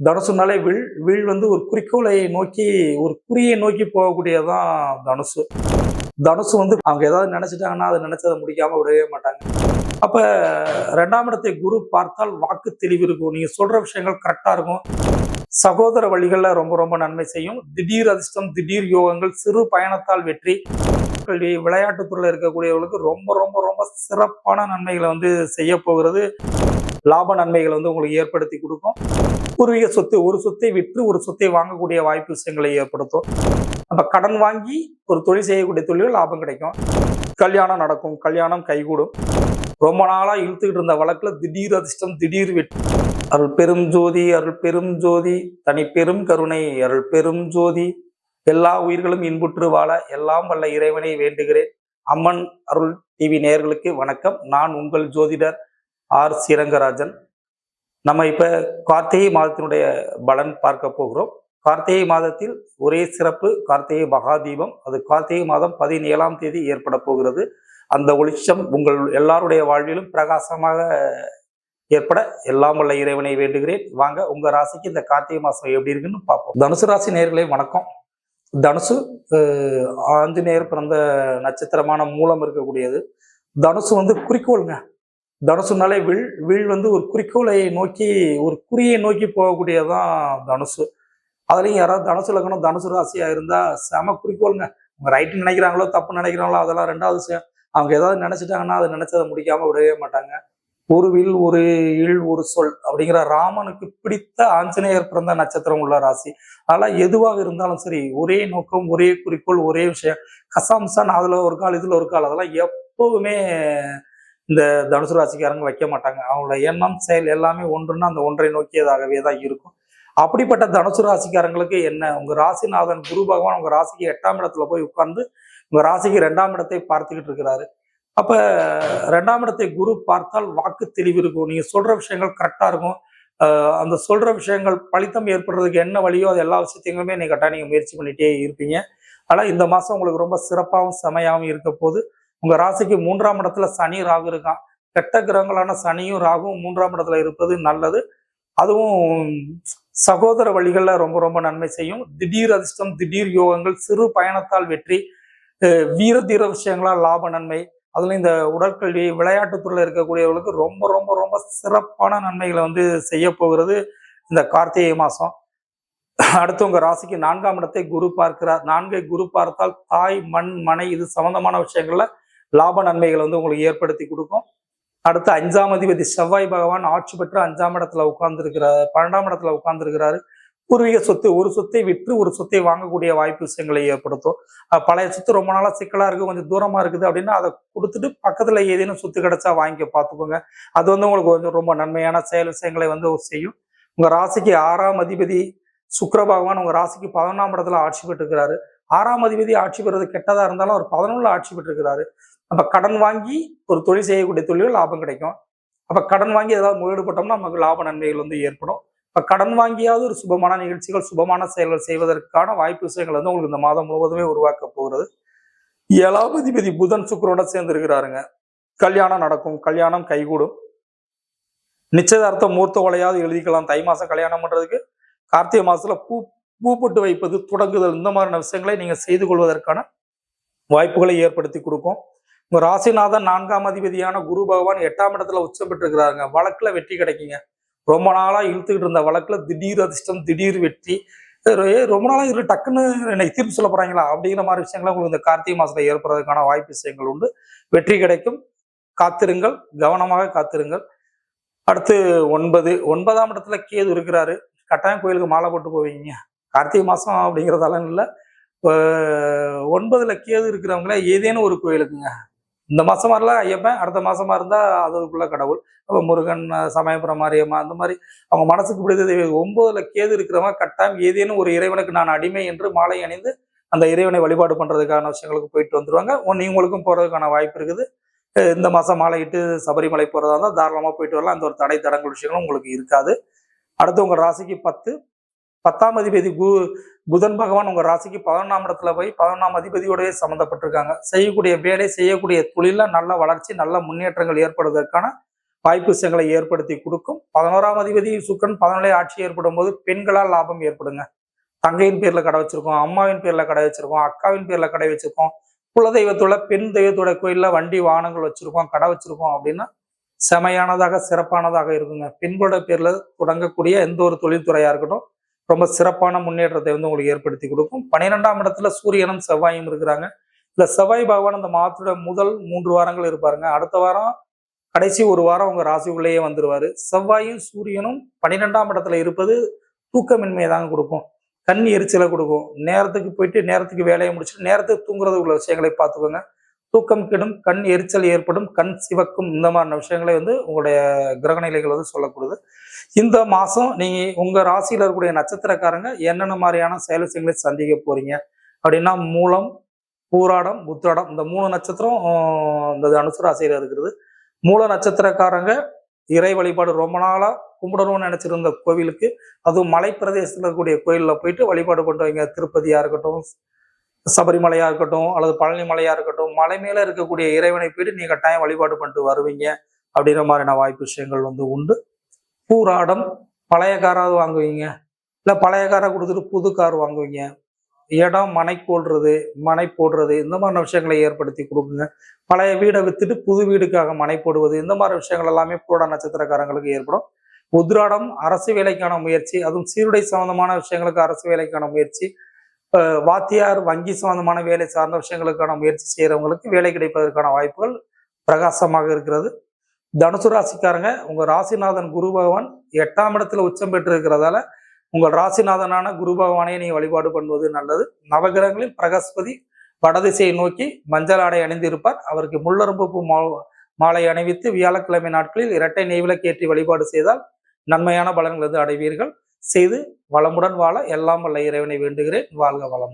தனுசுனாலே will will வந்து ஒரு குறிக்கோளை நோக்கி ஒரு குறியை நோக்கி போகக்கூடியதான் தனுசு. தனுசு வந்து அவங்க ஏதாவது நினைச்சிட்டாங்கன்னா அதை நினைச்சதை முடிக்காம விடவே மாட்டாங்க. அப்ப ரெண்டாம் இடத்தை குரு பார்த்தால் வாக்கு தெளிவு இருக்கும். நீங்க சொல்ற விஷயங்கள் கரெக்டா இருக்கும். சகோதர வழிகள்ல ரொம்ப ரொம்ப நன்மை செய்யும். திடீர் அதிர்ஷ்டம் திடீர் யோகங்கள் சிறு பயணத்தால் வெற்றி. கல்வி விளையாட்டுத்துறையில் இருக்கக்கூடியவர்களுக்கு ரொம்ப ரொம்ப ரொம்ப சிறப்பான நன்மைகளை வந்து செய்ய போகிறது. லாப நன்மைகளை வந்து உங்களுக்கு ஏற்படுத்தி கொடுக்கும். பூர்வீக சொத்து ஒரு சொத்தை விற்று ஒரு சொத்தை வாங்கக்கூடிய வாய்ப்பு விஷயங்களை ஏற்படுத்தும். நம்ம கடன் வாங்கி ஒரு தொழில் செய்யக்கூடிய தொழில் லாபம் கிடைக்கும். கல்யாணம் நடக்கும் கல்யாணம் கைகூடும். ரொம்ப நாளாக இழுத்துக்கிட்டு இருந்த வழக்கில் திடீர் அதிர்ஷ்டம் திடீர் வெற்றி. அருள் பெரும் ஜோதி அருள் பெரும் ஜோதி. தனி பெரும் கருணை அருள் பெரும் ஜோதி. எல்லா உயிர்களும் இன்புற்று வாழ எல்லாம் வல்ல இறைவனை வேண்டுகிறேன். அம்மன் அருள் டிவி நேயர்களுக்கு வணக்கம். நான் உங்கள் ஜோதிடர் ஆர் ஸ்ரீரங்கராஜன். நம்ம இப்போ கார்த்திகை மாதத்தினுடைய பலன் பார்க்க போகிறோம். கார்த்திகை மாதத்தில் ஒரே சிறப்பு கார்த்திகை மகாதீபம். அது கார்த்திகை மாதம் பதினேழாம் தேதி ஏற்பட போகிறது. அந்த ஒளிச்சம் உங்கள் எல்லாருடைய வாழ்விலும் பிரகாசமாக ஏற்பட எல்லாம் உள்ள இறைவனை வேண்டுகிறேன். வாங்க உங்க ராசிக்கு இந்த கார்த்திகை மாசம் எப்படி இருக்குன்னு பார்ப்போம். தனுசு ராசி நேர்களே வணக்கம். தனுசு ஆஞ்சநேயர் பிறந்த நட்சத்திரமான மூலம் இருக்கக்கூடியது. தனுசு வந்து குறிக்கோளுங்க. தனுசுனாலே வில் வில் வந்து ஒரு குறிக்கோளை நோக்கி ஒரு குறியை நோக்கி போகக்கூடியதான் தனுசு. அதுலேயும் யாராவது தனுசு லக்னம் தனுசு ராசியாக இருந்தால் செம குறிக்கோளுங்க. அவங்க ரைட்டு நினைக்கிறாங்களோ தப்பு நினைக்கிறாங்களோ அதெல்லாம் ரெண்டாவது விஷயம் அவங்க ஏதாவது நினச்சிட்டாங்கன்னா அதை நினச்சதை முடிக்காமல் விடவே மாட்டாங்க. ஒரு வில் ஒரு இல் ஒரு சொல் அப்படிங்கிற ராமனுக்கு பிடித்த ஆஞ்சநேயர் பிறந்த நட்சத்திரம் உள்ள ராசி. அதெல்லாம் எதுவாக இருந்தாலும் சரி ஒரே நோக்கம் ஒரே குறிக்கோள் ஒரே விஷயம். கசாம்சான் அதில் ஒரு கால் இதில் ஒரு கால் அதெல்லாம் எப்போதுமே இந்த தனுசு ராசிக்காரங்க வைக்க மாட்டாங்க. அவங்களோட எண்ணம் செயல் எல்லாமே ஒன்றுன்னா அந்த ஒன்றை நோக்கியதாகவே தான் இருக்கும். அப்படிப்பட்ட தனுசு ராசிக்காரங்களுக்கு என்ன? உங்க ராசிநாதன் குரு பகவான் உங்க ராசிக்கு எட்டாம் இடத்துல போய் உட்கார்ந்து உங்க ராசிக்கு ரெண்டாம் இடத்தை பார்த்துக்கிட்டு இருக்கிறாரு. அப்ப ரெண்டாம் இடத்தை குரு பார்த்தால் வாக்கு தெளிவு இருக்கும். நீங்க சொல்ற விஷயங்கள் கரெக்டா இருக்கும். அந்த சொல்ற விஷயங்கள் பலித்தம் ஏற்படுறதுக்கு என்ன வழியோ அது எல்லா விஷயத்தையுமே நீங்க கரெக்டாக நீங்க முயற்சி பண்ணிட்டே இருப்பீங்க. ஆனால் இந்த மாசம் உங்களுக்கு ரொம்ப சிறப்பாகவும் செமையாகவும் இருக்க போது உங்க ராசிக்கு மூன்றாம் இடத்துல சனி ராகு இருக்கான். கெட்ட கிரகங்களான சனியும் ராகுவும் மூன்றாம் இடத்துல இருப்பது நல்லது. அதுவும் சகோதர வழிகளில் ரொம்ப ரொம்ப நன்மை செய்யும். திடீர் அதிர்ஷ்டம் திடீர் யோகங்கள் சிறு பயணத்தால் வெற்றி வீர தீர விஷயங்களால் லாப நன்மை. அதுல இந்த உடற்கல்வி விளையாட்டுத்துறையில் இருக்கக்கூடியவர்களுக்கு ரொம்ப ரொம்ப ரொம்ப சிறப்பான நன்மைகளை வந்து செய்ய போகிறது இந்த கார்த்திகை மாசம். அடுத்து உங்க ராசிக்கு நான்காம் இடத்தை குரு பார்க்கிறார். நான்கை குரு பார்த்தால் தாய் மண் மனை இது சம்பந்தமான விஷயங்கள்ல லாப நன்மைகளை வந்து உங்களுக்கு ஏற்படுத்தி கொடுக்கும். அடுத்து அஞ்சாம் அதிபதி செவ்வாய் பகவான் ஆட்சி பெற்று அஞ்சாம் இடத்துல உட்கார்ந்துருக்கிறார் பன்னெண்டாம் இடத்துல உட்கார்ந்துருக்கிறாரு. பூர்வீக சொத்து ஒரு சொத்தை விற்று ஒரு சொத்தை வாங்கக்கூடிய வாய்ப்பு விஷயங்களை ஏற்படுத்தும். பழைய சொத்து ரொம்ப நாளா சிக்கலா இருக்குது கொஞ்சம் தூரமா இருக்குது அப்படின்னா அதை கொடுத்துட்டு பக்கத்துல ஏதேனும் சொத்து கிடைச்சா வாங்கி பார்த்துக்கோங்க. அது வந்து உங்களுக்கு வந்து ரொம்ப நன்மையான செயல் விஷயங்களை வந்து செய்யும். உங்க ராசிக்கு ஆறாம் அதிபதி சுக்கர பகவான் உங்க ராசிக்கு பதினொன்றாம் இடத்துல ஆட்சி பெற்றிருக்கிறாரு. ஆறாம் அதிபதி ஆட்சி பெறுறது கெட்டதா இருந்தாலும் அவர் பதினொன்றில் ஆட்சி பெற்றிருக்கிறாரு. நம்ம கடன் வாங்கி ஒரு தொழில் செய்யக்கூடிய தொழில் லாபம் கிடைக்கும். அப்போ கடன் வாங்கி ஏதாவது முதலீடு போட்டோம்னா நமக்கு லாப நன்மைகள் வந்து ஏற்படும். இப்போ கடன் வாங்கியாவது ஒரு சுபமான நிகழ்ச்சிகள் சுபமான செயல்கள் செய்வதற்கான வாய்ப்பு விஷயங்கள் வந்து உங்களுக்கு இந்த மாதம் முழுவதுமே உருவாக்க போகிறது. ஏழாவதிபதி புதன் சுக்கரோட சேர்ந்து இருக்கிறாருங்க. கல்யாணம் நடக்கும். கல்யாணம் கைகூடும். நிச்சயதார்த்தம் மூர்த்த கொலையாவது எழுதிக்கலாம். தை மாதம் கல்யாணம் பண்ணுறதுக்கு கார்த்திகை மாதத்தில் பூ பூப்பட்டு வைப்பது தொடங்குதல் இந்த மாதிரியான விஷயங்களை நீங்கள் செய்து கொள்வதற்கான வாய்ப்புகளை ஏற்படுத்தி கொடுக்கும். உங்க ராசிநாதன் நான்காம் அதிபதியான குரு பகவான் எட்டாம் இடத்துல உச்சம் பெற்றிருக்கிறாருங்க. வழக்குல வெற்றி கிடைக்குங்க. ரொம்ப நாளா இழுத்துக்கிட்டு இருந்த வழக்குல திடீர் அதிர்ஷ்டம் திடீர் வெற்றி. ரொம்ப நாளா இரு டக்குன்னு என்னை தீர்ப்பு சொல்ல போறாங்களா? அப்படிங்கிற மாதிரி விஷயங்களை உங்களுக்கு இந்த கார்த்திகை மாசத்துல ஏற்படுறதுக்கான வாய்ப்பு விஷயங்கள் உண்டு. வெற்றி கிடைக்கும். காத்திருங்கள். கவனமாக காத்திருங்கள். அடுத்து ஒன்பது. ஒன்பதாம் இடத்துல கேது இருக்கிறாரு. கட்டாயம் கோயிலுக்கு மாலை போட்டு போவீங்க. கார்த்திகை மாசம் அப்படிங்கிறதால இல்லை. ஒன்பதுல கேது இருக்கிறவங்கள ஏதேனும் ஒரு கோயிலுக்குங்க. இந்த மாசமா இருந்தால் ஐயப்பன் அடுத்த மாதமாக இருந்தால் அதுக்குள்ள கடவுள். அப்போ முருகன் சமயபுரம் மாரியம்மா அந்த மாதிரி அவங்க மனசுக்கு பிடித்த தெய்வம். ஒன்பதுல கேது இருக்கிறவங்க கட்டாயம் ஏதேனும் ஒரு இறைவனுக்கு நான் அடிமை என்று மாலை அணிந்து அந்த இறைவனை வழிபாடு பண்ணுறதுக்கான விஷயங்களுக்கு போயிட்டு வந்துடுவாங்க ஒன்று இவங்களுக்கும் போகிறதுக்கான வாய்ப்பு இருக்குது. இந்த மாதம் மாலையிட்டு சபரிமலை போகிறதா இருந்தால் தாராளமாக போயிட்டு வரலாம். அந்த ஒரு தடை தடங்கள் விஷயங்களும் உங்களுக்கு இருக்காது. அடுத்து உங்கள் ராசிக்கு பத்து. பத்தாம் அதிபதி கு புதன் பகவான் உங்க ராசிக்கு பதினொன்றாம் இடத்துல போய் பதினொன்றாம் அதிபதியோடவே சம்மந்தப்பட்டிருக்காங்க. செய்யக்கூடிய வேலை செய்யக்கூடிய தொழில நல்ல வளர்ச்சி நல்ல முன்னேற்றங்கள் ஏற்படுவதற்கான வாய்ப்பு செங்களை ஏற்படுத்தி கொடுக்கும். பதினோராம் அதிபதி சுக்கரன் பதினொலை ஆட்சி ஏற்படும் போது பெண்களால் லாபம் ஏற்படுங்க. தங்கையின் பேர்ல கடை வச்சிருக்கோம் அம்மாவின் பேர்ல கடை வச்சிருக்கோம் அக்காவின் பேர்ல கடை வச்சிருக்கோம் குலதெய்வத்தோட பெண் தெய்வத்தோட கோயில்ல வண்டி வாகனங்கள் வச்சிருக்கோம் கடை வச்சிருக்கோம் அப்படின்னா செமையானதாக சிறப்பானதாக இருக்குங்க. பெண்களோட பேர்ல தொடங்கக்கூடிய எந்த ஒரு தொழில்துறையா இருக்கட்டும் ரொம்ப சிறப்பான முன்னேற்றத்தை வந்து உங்களுக்கு ஏற்படுத்தி கொடுக்கும். பன்னிரெண்டாம் இடத்துல சூரியனும் செவ்வாயும் இருக்கிறாங்க. இல்ல செவ்வாய் பகவான் அந்த மாதத்தோட முதல் மூன்று வாரங்கள் இருப்பாருங்க. அடுத்த வாரம் கடைசி ஒரு வாரம் உங்க ராசிக்குள்ளேயே வந்துருவாரு. செவ்வாயும் சூரியனும் பன்னிரெண்டாம் இடத்துல இருப்பது தூக்கமின்மையை தாங்க கொடுக்கும். கண் எரிச்சலை கொடுக்கும். நேரத்துக்கு போயிட்டு நேரத்துக்கு வேலையை முடிச்சுட்டு நேரத்துக்கு தூங்குறது உள்ள விஷயங்களை பார்த்துக்கோங்க. தூக்கம் கெடும் கண் எரிச்சல் ஏற்படும் கண் சிவக்கும் இந்த மாதிரியான விஷயங்களை வந்து உங்களுடைய கிரகநிலைகள் வந்து சொல்லக்கூடாது. இந்த மாசம் நீங்க உங்கள் ராசியில் இருக்கக்கூடிய நட்சத்திரக்காரங்க என்னென்ன மாதிரியான செயல் விஷயங்களை சந்திக்க போறீங்க? அப்படின்னா மூலம் பூராடம் புத்திராடம் இந்த மூணு நட்சத்திரம் இந்த அனுசு ராசியில் இருக்கிறது. மூல நட்சத்திரக்காரங்க இறை வழிபாடு ரொம்ப நாளாக கும்பிடணும்னு நினச்சிருந்த கோவிலுக்கு அதுவும் மலை இருக்கக்கூடிய கோயிலில் போயிட்டு வழிபாடு கொண்டு வைங்க இருக்கட்டும் சபரிமலையா இருக்கட்டும் அல்லது பழனிமலையா இருக்கட்டும் மலை மேல இருக்கக்கூடிய இறைவனை போயிட்டு நீங்க கட்டாயம் வழிபாடு பண்ணிட்டு வருவீங்க. அப்படின்ற மாதிரியான வாய்ப்பு விஷயங்கள் வந்து உண்டு. பூராடம் பழைய காராவது வாங்குவீங்க. இல்லை பழைய காரை கொடுத்துட்டு புது கார் வாங்குவீங்க. இடம் மனை போடுறது மனை போடுறது இந்த மாதிரி விஷயங்களை ஏற்படுத்தி கொடுக்குங்க. பழைய வீடை வித்துட்டு புது வீடுக்காக மனை போடுவது இந்த மாதிரி விஷயங்கள் எல்லாமே பூராட நட்சத்திரக்காரங்களுக்கு ஏற்படும். உத்ராடம் அரசு வேலைக்கான முயற்சி அதுவும் சீருடை சம்பந்தமான விஷயங்களுக்கு அரசு வேலைக்கான முயற்சி வாத்தியார் வங்கி சம்பந்தமான வேலை சார்ந்த விஷயங்களுக்கான முயற்சி செய்கிறவங்களுக்கு வேலை கிடைப்பதற்கான வாய்ப்புகள் பிரகாசமாக இருக்கிறது. தனுசு ராசிக்காரங்க உங்கள் ராசிநாதன் குரு பகவான் எட்டாம் இடத்துல உச்சம் பெற்று இருக்கிறதால உங்கள் ராசிநாதனான குரு பகவானை நீங்கள் வழிபாடு பண்ணுவது நல்லது. நவகிரகங்களில் பிரகஸ்பதி வடதிசையை நோக்கி மஞ்சள் ஆடை அணிந்திருப்பார் அவருக்கு முள்ளரும்பு பூ மா- மாலை அணிவித்து வியாழக்கிழமை நாட்களில் இரட்டை நெய்விலக்கேற்றி வழிபாடு செய்தால் நன்மையான பலன்கள் வந்து அடைவீர்கள். செய்து வளமுடன் வாழ எல்லாம் வல்ல இறைவனை வேண்டுகிறேன். வாழ்க வளம்